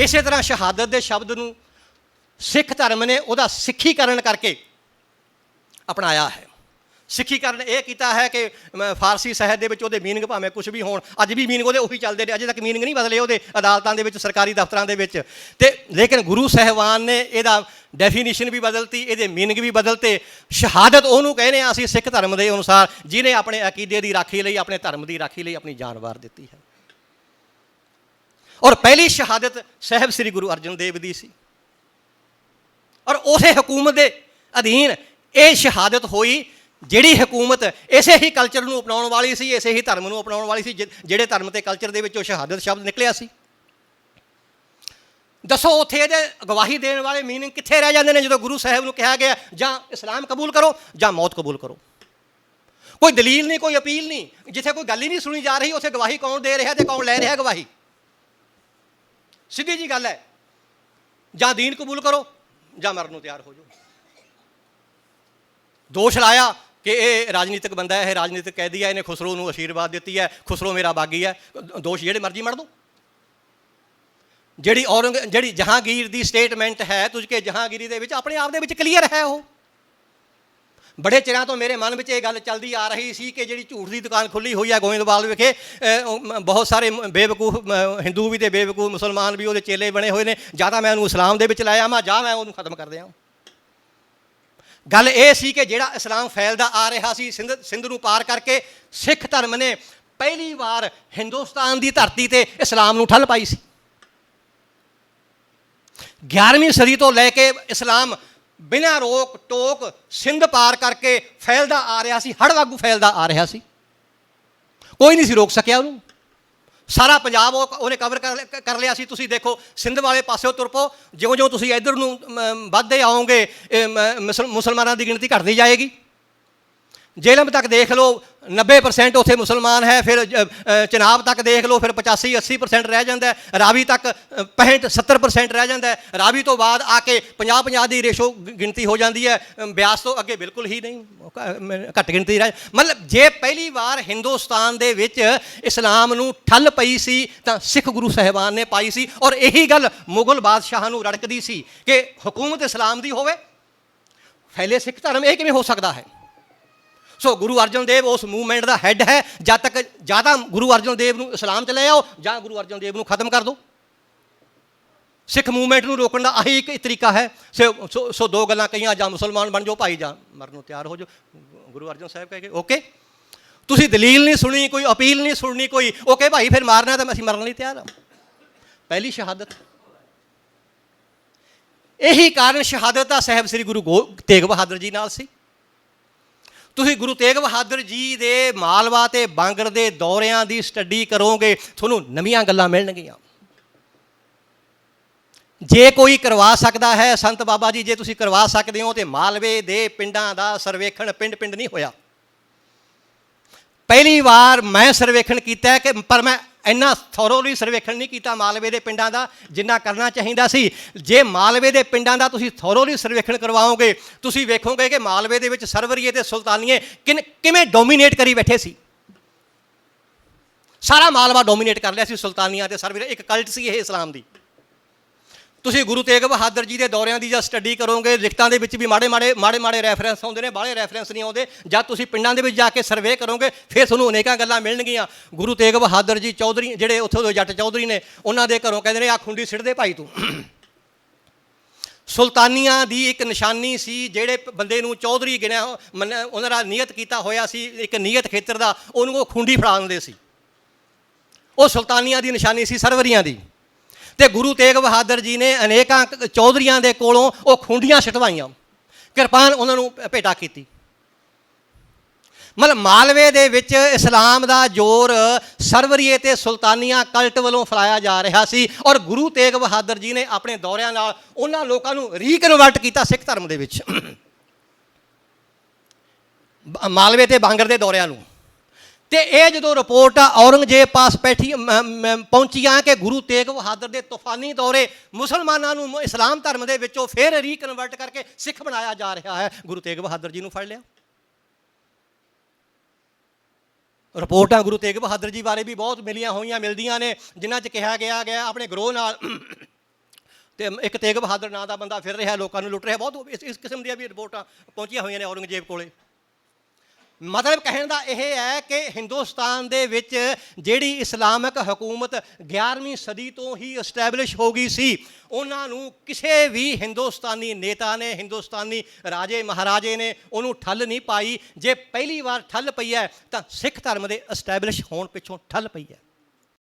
ਇਸੇ ਤਰ੍ਹਾਂ ਸ਼ਹਾਦਤ ਦੇ ਸ਼ਬਦ ਨੂੰ ਸਿੱਖ ਧਰਮ ਨੇ ਉਹਦਾ ਸਿੱਖੀਕਰਨ ਕਰਕੇ ਅਪਣਾਇਆ ਹੈ। ਸਿੱਖੀਕਰਨ ਇਹ ਕੀਤਾ ਹੈ ਕਿ ਫਾਰਸੀ ਸਾਹਿਤ ਦੇ ਵਿੱਚ ਉਹਦੇ ਮੀਨਿੰਗ ਭਾਵੇਂ ਕੁਝ ਵੀ ਹੋਣ, ਅੱਜ ਵੀ ਮੀਨਿੰਗ ਉਹਦੇ ਉਹੀ ਚੱਲਦੇ ਨੇ, ਅਜੇ ਤੱਕ ਮੀਨਿੰਗ ਨਹੀਂ ਬਦਲੇ ਉਹਦੇ ਅਦਾਲਤਾਂ ਦੇ ਵਿੱਚ, ਸਰਕਾਰੀ ਦਫ਼ਤਰਾਂ ਦੇ ਵਿੱਚ। ਤੇ ਲੇਕਿਨ ਗੁਰੂ ਸਾਹਿਬਾਨ ਨੇ ਇਹਦਾ ਡੈਫੀਨੇਸ਼ਨ ਵੀ ਬਦਲਤੀ, ਇਹਦੇ ਮੀਨਿੰਗ ਵੀ ਬਦਲਤੇ। ਸ਼ਹਾਦਤ ਉਹਨੂੰ ਕਹਿੰਦੇ ਆ ਅਸੀਂ ਸਿੱਖ ਧਰਮ ਦੇ ਅਨੁਸਾਰ, ਜਿਹਨੇ ਆਪਣੇ ਅਕੀਦੇ ਦੀ ਰਾਖੀ ਲਈ, ਆਪਣੇ ਧਰਮ ਦੀ ਰਾਖੀ ਲਈ ਆਪਣੀ ਜਾਨ ਵਾਰ ਦਿੱਤੀ ਹੈ। ਔਰ ਪਹਿਲੀ ਸ਼ਹਾਦਤ ਸਾਹਿਬ ਸ੍ਰੀ ਗੁਰੂ ਅਰਜਨ ਦੇਵ ਦੀ ਸੀ। ਔਰ ਉਸੇ ਹਕੂਮਤ ਦੇ ਅਧੀਨ ਇਹ ਸ਼ਹਾਦਤ ਹੋਈ, ਜਿਹੜੀ ਹਕੂਮਤ ਇਸੇ ਹੀ ਕਲਚਰ ਨੂੰ ਅਪਣਾਉਣ ਵਾਲੀ ਸੀ, ਇਸੇ ਹੀ ਧਰਮ ਨੂੰ ਅਪਣਾਉਣ ਵਾਲੀ ਸੀ, ਜਿ- ਜਿਹੜੇ ਧਰਮ ਤੇ ਕਲਚਰ ਦੇ ਵਿੱਚੋਂ ਸ਼ਹਾਦਤ ਸ਼ਬਦ ਨਿਕਲਿਆ ਸੀ। ਦੱਸੋ ਉੱਥੇ ਇਹਦੇ ਅਗਵਾਹੀ ਦੇਣ ਵਾਲੇ ਮੀਨਿੰਗ ਕਿੱਥੇ ਰਹਿ ਜਾਂਦੇ ਨੇ, ਜਦੋਂ ਗੁਰੂ ਸਾਹਿਬ ਨੂੰ ਕਿਹਾ ਗਿਆ, ਜਾਂ ਇਸਲਾਮ ਕਬੂਲ ਕਰੋ, ਜਾਂ ਮੌਤ ਕਬੂਲ ਕਰੋ। ਕੋਈ ਦਲੀਲ ਨਹੀਂ, ਕੋਈ ਅਪੀਲ ਨਹੀਂ, ਜਿੱਥੇ ਕੋਈ ਗੱਲ ਹੀ ਨਹੀਂ ਸੁਣੀ ਜਾ ਰਹੀ, ਉੱਥੇ ਗਵਾਹੀ ਕੌਣ ਦੇ ਰਿਹਾ ਤੇ ਕੌਣ ਲੈ ਰਿਹਾ ਗਵਾਹੀ? ਸਿੱਧੀ ਜੀ ਗੱਲ ਹੈ। ਜਾਂ ਦੀਨ ਕਬੂਲ ਕਰੋ, ਜਾਂ ਮਰਨ ਨੂੰ ਤਿਆਰ ਹੋ ਜਾਓ। ਦੋਸ਼ ਲਾਇਆ ਕਿ ਇਹ ਰਾਜਨੀਤਿਕ ਬੰਦਾ ਹੈ, ਇਹ ਰਾਜਨੀਤਿਕ ਕੈਦੀ ਹੈ, ਇਹਨੇ ਖੁਸਰੋ ਨੂੰ ਅਸ਼ੀਰਵਾਦ ਦਿੱਤੀ ਹੈ, ਖੁਸਰੋ ਮੇਰਾ ਬਾਗੀ ਹੈ। ਦੋਸ਼ ਜਿਹੜੇ ਮਰਜ਼ੀ ਮੜ ਦੋ। ਜਿਹੜੀ ਔਰੰਗ, ਜਿਹੜੀ ਜਹਾਂਗੀਰ ਦੀ ਸਟੇਟਮੈਂਟ ਹੈ ਤੁਝ ਕੇ ਜਹਾਂਗੀਰੀ ਦੇ ਵਿੱਚ ਆਪਣੇ ਆਪ ਦੇ ਵਿੱਚ ਕਲੀਅਰ ਹੈ ਉਹ। ਬੜੇ ਚਿਰਾਂ ਤੋਂ ਮੇਰੇ ਮਨ ਵਿੱਚ ਇਹ ਗੱਲ ਚੱਲਦੀ ਆ ਰਹੀ ਸੀ ਕਿ ਜਿਹੜੀ ਝੂਠ ਦੀ ਦੁਕਾਨ ਖੁੱਲੀ ਹੋਈ ਹੈ ਗੋਇੰਦਵਾਲ ਵਿਖੇ ਬਹੁਤ ਸਾਰੇ ਬੇਵਕੂਫ ਹਿੰਦੂ ਵੀ ਤੇ ਬੇਵਕੂਫ ਮੁਸਲਮਾਨ ਵੀ ਉਹਦੇ ਚੇਲੇ ਬਣੇ ਹੋਏ ਨੇ। ਜਾਂ ਤਾਂ ਮੈਂ ਉਹਨੂੰ ਇਸਲਾਮ ਦੇ ਵਿੱਚ ਲੈ ਆਵਾਂ ਜਾਂ ਮੈਂ ਉਹਨੂੰ ਖਤਮ ਕਰ ਦਿਆਂ ਗੱਲ ਇਹ ਸੀ ਕਿ ਜਿਹੜਾ ਇਸਲਾਮ ਫੈਲਦਾ ਆ ਰਿਹਾ ਸੀ, ਸਿੰਧ ਸਿੰਧ ਨੂੰ ਪਾਰ ਕਰਕੇ ਸਿੱਖ ਧਰਮ ਨੇ ਪਹਿਲੀ ਵਾਰ ਹਿੰਦੁਸਤਾਨ ਦੀ ਧਰਤੀ ਤੇ ਇਸਲਾਮ ਨੂੰ ਠੱਲ ਪਾਈ ਸੀ। 11ਵੀਂ ਸਦੀ ਤੋਂ ਲੈ ਕੇ ਇਸਲਾਮ ਬਿਨਾਂ ਰੋਕ ਟੋਕ ਸਿੰਧ ਪਾਰ ਕਰਕੇ ਫੈਲਦਾ ਆ ਰਿਹਾ ਸੀ ਹੜ ਵਾਂਗੂ ਫੈਲਦਾ ਆ ਰਿਹਾ ਸੀ। ਕੋਈ ਨਹੀਂ ਸੀ ਰੋਕ ਸਕਿਆ ਉਹਨੂੰ। ਸਾਰਾ ਪੰਜਾਬ ਉਹ ਉਹਨੇ ਕਵਰ ਕਰ ਲਿਆ ਸੀ। ਤੁਸੀਂ ਦੇਖੋ, ਸਿੰਧ ਵਾਲੇ ਪਾਸਿਓਂ ਤੁਰ ਪਓ। ਜਿਉਂ ਜਿਉਂ ਤੁਸੀਂ ਇੱਧਰ ਨੂੰ ਵੱਧਦੇ ਆਓਗੇ ਮੁਸਲ- ਮੁਸਲਮਾਨਾਂ ਦੀ ਗਿਣਤੀ ਘਟਦੀ ਜਾਏਗੀ। ਜੇਲਮ ਤੱਕ ਦੇਖ ਲਓ 90% ਉੱਥੇ ਮੁਸਲਮਾਨ ਹੈ ਫਿਰ ਚਨਾਬ ਤੱਕ ਦੇਖ ਲਓ ਫਿਰ 85 80% ਰਹਿ ਜਾਂਦਾ ਰਾਵੀ ਤੱਕ ਅ, 65 70% ਰਹਿ ਜਾਂਦਾ ਰਾਵੀ ਤੋਂ ਬਾਅਦ ਆ ਕੇ 50 50 ਦੀ ਰੇਸ਼ੋ ਗਿਣਤੀ ਹੋ ਜਾਂਦੀ ਹੈ ਬਿਆਸ ਤੋਂ ਅੱਗੇ ਬਿਲਕੁਲ ਹੀ ਨਹੀਂ ਘੱਟ ਗਿਣਤੀ ਰਹਿ ਮਤਲਬ ਜੇ ਪਹਿਲੀ ਵਾਰ ਹਿੰਦੁਸਤਾਨ ਦੇ ਵਿੱਚ ਇਸਲਾਮ ਨੂੰ ਠੱਲ ਪਈ ਸੀ ਤਾਂ ਸਿੱਖ ਗੁਰੂ ਸਾਹਿਬਾਨ ਨੇ ਪਾਈ ਸੀ ਔਰ ਇਹੀ ਗੱਲ ਮੁਗਲ ਬਾਦਸ਼ਾਹਾਂ ਨੂੰ ਰੜਕਦੀ ਸੀ ਕਿ ਹਕੂਮਤ ਇਸਲਾਮ ਦੀ ਹੋਵੇ। ਫੈਲੇ ਸਿੱਖ ਧਰਮ ਇਹ ਕਿਵੇਂ ਹੋ ਸਕਦਾ ਹੈ? ਸੋ ਗੁਰੂ ਅਰਜਨ ਦੇਵ ਉਸ ਮੂਵਮੈਂਟ ਦਾ ਹੈੱਡ ਹੈ। ਜਦ ਤੱਕ ਜਾਂ ਤਾਂ ਗੁਰੂ ਅਰਜਨ ਦੇਵ ਨੂੰ ਇਸਲਾਮ ਚ ਲੈ ਆਓ, ਜਾਂ ਗੁਰੂ ਅਰਜਨ ਦੇਵ ਨੂੰ ਖਤਮ ਕਰ ਦਿਓ ਸਿੱਖ ਮੂਵਮੈਂਟ ਨੂੰ ਰੋਕਣ ਦਾ ਆਹੀ ਇੱਕ ਤਰੀਕਾ ਹੈ। ਸੋ- ਸੋ ਸੋ ਦੋ ਗੱਲਾਂ ਕਹੀਆਂ, ਜਾਂ ਮੁਸਲਮਾਨ ਬਣ ਜਾਓ, ਭਾਈ, ਜਾਂ ਮਰਨ ਨੂੰ ਤਿਆਰ ਹੋ ਜਾਓ। ਗੁਰੂ ਅਰਜਨ ਸਾਹਿਬ ਕਹੇ ਓਕੇ। ਤੁਸੀਂ ਦਲੀਲ ਨਹੀਂ ਸੁਣੀ, ਕੋਈ ਅਪੀਲ ਨਹੀਂ ਸੁਣਨੀ, ਕੋਈ, ਓਕੇ ਭਾਈ, ਫਿਰ ਮਾਰਨਾ ਤਾਂ ਅਸੀਂ ਮਰਨ ਲਈ ਤਿਆਰ ਹਾਂ। ਪਹਿਲੀ ਸ਼ਹਾਦਤ। ਇਹੀ ਕਾਰਨ ਸ਼ਹਾਦਤ ਦਾ ਸਾਹਿਬ ਸ੍ਰੀ ਗੁਰੂ ਗੋ, ਤੇਗ ਬਹਾਦਰ ਜੀ ਨਾਲ ਸੀ। ਤੁਸੀਂ ਗੁਰੂ ਤੇਗ ਬਹਾਦਰ ਜੀ ਦੇ ਮਾਲਵਾ ਤੇ ਬਾਂਗਰ ਦੇ ਦੌਰਿਆਂ ਦੀ ਸਟੱਡੀ ਕਰੋਗੇ, ਤੁਹਾਨੂੰ ਨਵੀਆਂ ਗੱਲਾਂ ਮਿਲਣਗੀਆਂ। ਜੇ ਕੋਈ ਕਰਵਾ ਸਕਦਾ ਹੈ, ਸੰਤ ਬਾਬਾ ਜੀ, ਜੇ ਤੁਸੀਂ ਕਰਵਾ ਸਕਦੇ ਹੋ ਤੇ ਮਾਲਵੇ ਦੇ ਪਿੰਡਾਂ ਦਾ ਸਰਵੇਖਣ ਪਿੰਡ ਪਿੰਡ ਨਹੀਂ ਹੋਇਆ। ਪਹਿਲੀ ਵਾਰ ਮੈਂ ਸਰਵੇਖਣ ਕੀਤਾ ਕਿ ਪਰ ਮੈਂ ਇੰਨਾ ਥੋਰੋਲੀ ਸਰਵੇਖਣ ਨਹੀਂ ਕੀਤਾ ਮਾਲਵੇ ਦੇ ਪਿੰਡਾਂ ਦਾ, ਜਿੰਨਾ ਕਰਨਾ ਚਾਹੀਦਾ ਸੀ। ਜੇ ਮਾਲਵੇ ਦੇ ਪਿੰਡਾਂ ਦਾ ਤੁਸੀਂ ਥੋਰੋਲੀ ਸਰਵੇਖਣ ਕਰਵਾਓਗੇ, ਤੁਸੀਂ ਵੇਖੋਗੇ ਕਿ ਮਾਲਵੇ ਦੇ ਵਿੱਚ ਸਰਵਰੀਏ ਤੇ ਸੁਲਤਾਨੀਏ ਕਿਨ- ਕਿਵੇਂ ਡੋਮੀਨੇਟ ਕਰੀ ਬੈਠੇ ਸੀ। ਸਾਰਾ ਮਾਲਵਾ ਡੋਮੀਨੇਟ ਕਰ ਲਿਆ ਸੀ ਸੁਲਤਾਨੀਆਂ ਤੇ ਸਰਵਰੀਏ, ਇੱਕ ਕਲਟ ਸੀ ਇਹ ਇਸਲਾਮ ਦੀ। ਤੁਸੀਂ ਗੁਰੂ ਤੇਗ ਬਹਾਦਰ ਜੀ ਦੇ ਦੌਰਿਆਂ ਦੀ ਜਾਂ ਸਟੱਡੀ ਕਰੋਗੇ, ਲਿਖਤਾਂ ਦੇ ਵਿੱਚ ਵੀ ਮਾੜੇ ਮਾੜੇ ਮਾੜੇ ਮਾੜੇ ਰੈਫਰੈਂਸ ਆਉਂਦੇ ਨੇ, ਬਾਹਲੇ ਰੈਫਰੈਂਸ ਨਹੀਂ ਆਉਂਦੇ ਜਦ ਤੁਸੀਂ ਪਿੰਡਾਂ ਦੇ ਵਿੱਚ ਜਾ ਕੇ ਸਰਵੇ ਕਰੋਗੇ, ਫਿਰ ਤੁਹਾਨੂੰ ਅਨੇਕਾਂ ਗੱਲਾਂ ਮਿਲਣਗੀਆਂ। ਗੁਰੂ ਤੇਗ ਬਹਾਦਰ ਜੀ ਚੌਧਰੀ, ਜਿਹੜੇ ਉੱਥੋਂ ਦੇ ਜੱਟ ਚੌਧਰੀ ਨੇ, ਉਹਨਾਂ ਦੇ ਘਰੋਂ ਕਹਿੰਦੇ ਨੇ ਆ ਖੁੰਡੀ ਸਿੱਟਦੇ ਭਾਈ ਤੂੰ। ਸੁਲਤਾਨੀਆਂ ਦੀ ਇੱਕ ਨਿਸ਼ਾਨੀ ਸੀ, ਜਿਹੜੇ ਬੰਦੇ ਨੂੰ ਚੌਧਰੀ ਗਿਣਿਆ ਹੋ- ਉਹਨਾਂ ਦਾ ਨੀਅਤ ਕੀਤਾ ਹੋਇਆ ਸੀ, ਇੱਕ ਨੀਅਤ ਖੇਤਰ ਦਾ, ਉਹਨੂੰ ਉਹ ਖੁੰਡੀ ਫੜਾ ਦਿੰਦੇ ਸੀ। ਉਹ ਸੁਲਤਾਨੀਆਂ ਦੀ ਨਿਸ਼ਾਨੀ ਸੀ, ਸਰਵਰੀਆਂ ਦੀ। ਤੇ ਗੁਰੂ ਤੇਗ ਬਹਾਦਰ ਜੀ ਨੇ ਅਨੇਕਾਂ ਕ- ਚੌਧਰੀਆਂ ਦੇ ਕੋਲੋਂ ਉਹ ਖੁੰਡੀਆਂ ਛਟਵਾਈਆਂ। ਕਿਰਪਾਨ ਉਹਨਾਂ ਨੂੰ ਭੇਟਾ ਕੀਤੀ। ਮਤਲਬ ਮਾਲਵੇ ਦੇ ਵਿੱਚ ਇਸਲਾਮ ਦਾ ਜ਼ੋਰ ਸਰਵਰੀਏ ਤੇ ਸੁਲਤਾਨੀਆਂ ਕਲਟ ਵੱਲੋਂ ਫਲਾਇਆ ਜਾ ਰਿਹਾ ਸੀ ਔਰ ਗੁਰੂ ਤੇਗ ਬਹਾਦਰ ਜੀ ਨੇ ਆਪਣੇ ਦੌਰਿਆਂ ਨਾਲ ਉਹਨਾਂ ਲੋਕਾਂ ਨੂੰ ਰੀਕਨਵਰਟ ਕੀਤਾ ਸਿੱਖ ਧਰਮ ਦੇ ਵਿੱਚ। ਮਾਲਵੇ ਤੇ ਬਾਂਗਰ ਦੇ ਦੌਰਿਆਂ ਨੂੰ। ਤੇ ਇਹ ਜਦੋਂ ਰਿਪੋਰਟ ਆ, ਔਰੰਗਜ਼ੇਬ ਪਾਸ ਬੈਠੀ ਮ- ਮ- ਪਹੁੰਚੀਆਂ ਕਿ ਗੁਰੂ ਤੇਗ ਬਹਾਦਰ ਦੇ ਤੂਫਾਨੀ ਦੌਰੇ ਮੁਸਲਮਾਨਾਂ ਨੂੰ ਇਸਲਾਮ ਧਰਮ ਦੇ ਵਿੱਚੋਂ ਫਿਰ ਰੀਕਨਵਰਟ ਕਰਕੇ ਸਿੱਖ ਬਣਾਇਆ ਜਾ ਰਿਹਾ ਹੈ। ਗੁਰੂ ਤੇਗ ਬਹਾਦਰ ਜੀ ਨੂੰ ਫੜ ਲਿਆ। ਰਿਪੋਰਟਾਂ ਗੁਰੂ ਤੇਗ ਬਹਾਦਰ ਜੀ ਬਾਰੇ ਵੀ ਬਹੁਤ ਮਿਲੀਆਂ ਹੋਈਆਂ, ਮਿਲਦੀਆਂ ਨੇ, ਜਿਨ੍ਹਾਂ 'ਚ ਕਿਹਾ ਗਿਆ ਗਿਆ ਆਪਣੇ ਗਰੋਹ ਨਾਲ। ਤੇ ਇੱਕ ਤੇਗ ਬਹਾਦਰ ਨਾਂ ਦਾ ਬੰਦਾ ਫਿਰ ਰਿਹਾ, ਲੋਕਾਂ ਨੂੰ ਲੁੱਟ ਰਿਹਾ। ਬਹੁਤ ਇਸ ਇਸ ਕਿਸਮ ਦੀਆਂ ਵੀ ਰਿਪੋਰਟਾਂ ਪਹੁੰਚੀਆਂ ਹੋਈਆਂ ਨੇ ਔਰੰਗਜ਼ੇਬ ਕੋਲੇ। ਮਤਲਬ ਕਹਿਣ ਦਾ ਇਹ ਹੈ ਕਿ ਹਿੰਦੁਸਤਾਨ ਦੇ ਵਿੱਚ ਜਿਹੜੀ ਇਸਲਾਮਿਕ ਹਕੂਮਤ 11ਵੀਂ ਸਦੀ ਤੋਂ ਹੀ ਐਸਟੈਬਲਿਸ਼ ਹੋ ਗਈ ਸੀ, ਉਹਨਾਂ ਨੂੰ ਕਿਸੇ ਵੀ ਹਿੰਦੁਸਤਾਨੀ ਨੇਤਾ ਨੇ, ਹਿੰਦੁਸਤਾਨੀ ਰਾਜੇ ਮਹਾਰਾਜੇ ਨੇ ਉਹਨੂੰ ਠੱਲ ਨਹੀਂ ਪਾਈ। ਜੇ ਪਹਿਲੀ ਵਾਰ ਠੱਲ ਪਈ ਹੈ, ਤਾਂ ਸਿੱਖ ਧਰਮ ਦੇ ਐਸਟੈਬਲਿਸ਼ ਹੋਣ ਪਿੱਛੋਂ ਠੱਲ ਪਈ ਹੈ।